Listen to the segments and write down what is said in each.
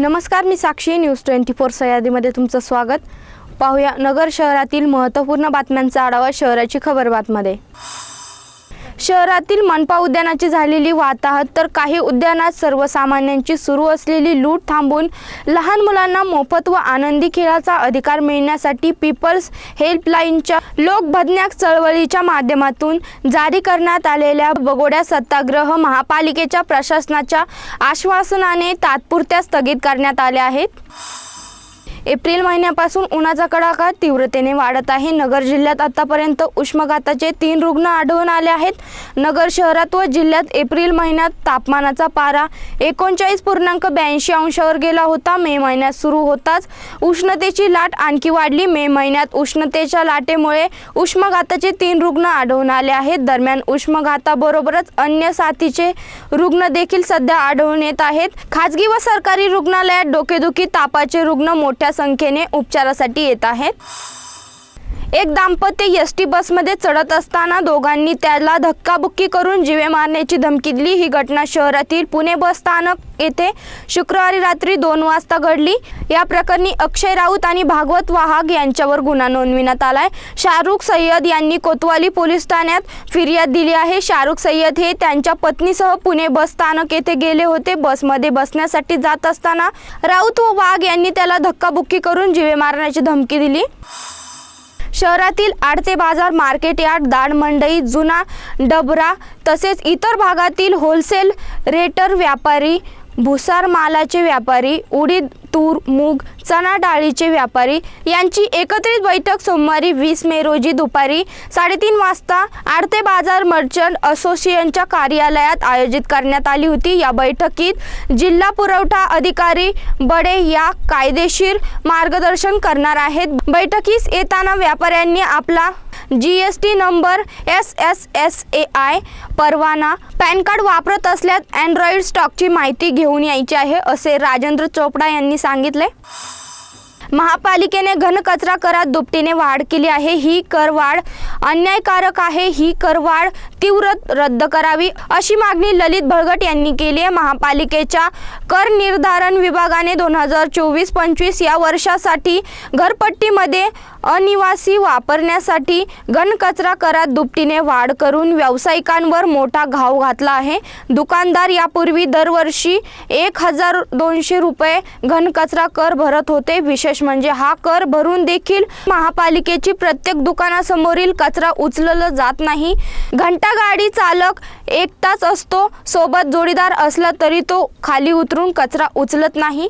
नमस्कार मी Sakshi. News twenty four सह्याद्रीमध्ये तुमचं स्वागत. पाहूया नगर शहरातील महत्त्वपूर्ण बातम्यांचा आढावा शहराची खबरबातमध्ये शहरातील मनपा उद्यानाची झालेली वाताहत तर काही उद्यानात सर्वसामान्यांची सुरू असलेली लूट थांबून लहान मुलांना मोफत व आनंदी खेळाचा अधिकार मिळण्यासाठी पीपल्स हेल्पलाईनच्या लोकभज्ञाक चळवळीच्या माध्यमातून जारी करण्यात आलेल्या बगोड्या सत्याग्रह महापालिकेच्या प्रशासनाच्या आश्वासनाने तात्पुरत्या स्थगित करण्यात आल्या आहेत. एप्रिल महिन्यापासून उन्हाचा कडाका तीव्रतेने वाढत आहे. नगर जिल्ह्यात आतापर्यंत उष्माघाताचे तीन रुग्ण आढळून आले आहेत. नगर शहरात व जिल्ह्यात एप्रिल महिन्यात तापमानाचा पारा एकोणचाळीस पूर्णांक ब्याऐंशी अंशावर गेला होता. मे महिन्यात सुरू होताच उष्णतेची लाट आणखी वाढली. मे महिन्यात उष्णतेच्या लाटेमुळे उष्माघाताचे तीन रुग्ण आढळून आले आहेत. दरम्यान उष्माघाताबरोबरच अन्य साथीचे रुग्ण देखील सध्या आढळून येत आहेत. खाजगी व सरकारी रुग्णालयात डोकेदुखी तापाचे रुग्ण मोठ्या संख्येने उपचारासाठी येत आहेत. एक दाम्पत्य एस टी बसमध्ये चढत असताना दोघांनी त्याला धक्काबुक्की करून जीवे मारण्याची धमकी दिली. ही घटना शहरातील पुणे बस स्थानक येथे शुक्रवारी रात्री दोन वाजता घडली. या प्रकरणी अक्षय राऊत आणि भागवत वाहाग यांच्यावर गुन्हा नोंदविण्यात आलाय. शाहरुख सय्यद यांनी कोतवाली पोलीस ठाण्यात फिर्याद दिली आहे. शाहरुख सय्यद हे त्यांच्या पत्नीसह पुणे बस स्थानक येथे गेले होते. बसमध्ये बसण्यासाठी जात असताना राऊत व वाघ यांनी त्याला धक्काबुक्की करून जीवे मारण्याची धमकी दिली. शहरातील आडते बाजार मार्केट यार्ड दाण मंडई जुना डबरा तसेच इतर भागातील होलसेल रेटर व्यापारी भुसार मालाचे व्यापारी उडीद तूर मूग चणा डाळीचे व्यापारी यांची एकत्रित बैठक सोमवारी वीस मे रोजी दुपारी साडेतीन वाजता आडते बाजार मर्चंट असोसिएशनच्या कार्यालयात आयोजित करण्यात आली होती. या बैठकीत जिल्हा पुरवठा अधिकारी बडे या कायदेशीर मार्गदर्शन करणार आहेत. बैठकीस येताना व्यापाऱ्यांनी आपला G S T number S S S A I परवाना पॅन कार्ड वापरत असल्यास अँड्रॉइड स्टॉकची माहिती घेऊन यायची आहे असे राजेंद्र चोपडा यांनी सांगितले. महापालिकेने घनकचरा करात दुपटीने वाढ केली आहे. ही करवाढ अन्यायकारक आहे. ही करवाढ तीव्र रद्द करावी अशी मागणी ललित भळगट यांनी केली आहे. महापालिकेच्या कर निर्धारण विभागाने दोन हजार चोवीस पंचवीस या वर्षासाठी घरपट्टीमध्ये अनिवासी वापरण्यासाठी घनकचरा करात दुपटीने वाढ करून व्यावसायिकांवर मोठा घाव घातला आहे. दुकानदार यापूर्वी दरवर्षी एक हजार दोनशे रुपये घनकचरा कर भरत होते. विशेष म्हणजे हा कर भरून देखील महापालिकेची प्रत्येक दुकानासमोरील कचरा उचलला जात नाही. घंटा गाडी चालक एकटाच असतो. सोबत जोडीदार असला तरी तो खाली उतरून कचरा उचलत नाही.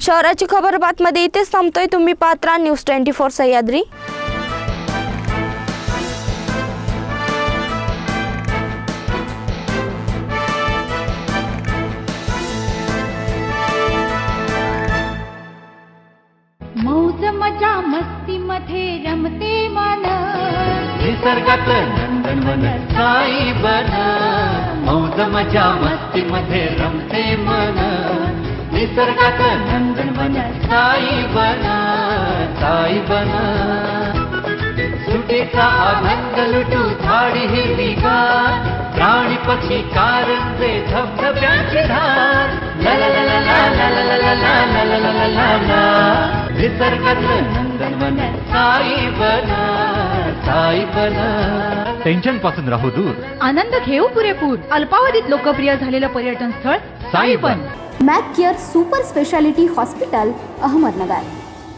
शहराची खबर बातमध्ये इथेच थांबतोय. तुम्ही पात्रा न्यूज ट्वेंटी फोर सह्याद्री. मौज मजा मस्ती मध्ये रमते मन. निसर्गात नंदनवन साई बन. मौज मजा मस्ती मध्ये रमते मन. निसर्गात नंदनवन साई बन साई बन सुटेचा आनंद लुटू झाडी हिरवीगार प्राणी पक्षी कारंजे धबधब्याची धार ला ला ला ला ला ला ला ला ला ला ला ला ला ला ला निसर्गात साई बन साई पण टेन्शनपासून राहू दूर. आनंद घेऊ पुरेपूर. अल्पावधीत लोकप्रिय झालेलं पर्यटन स्थळ साई पण mac care super speciality hospital Ahmednagar.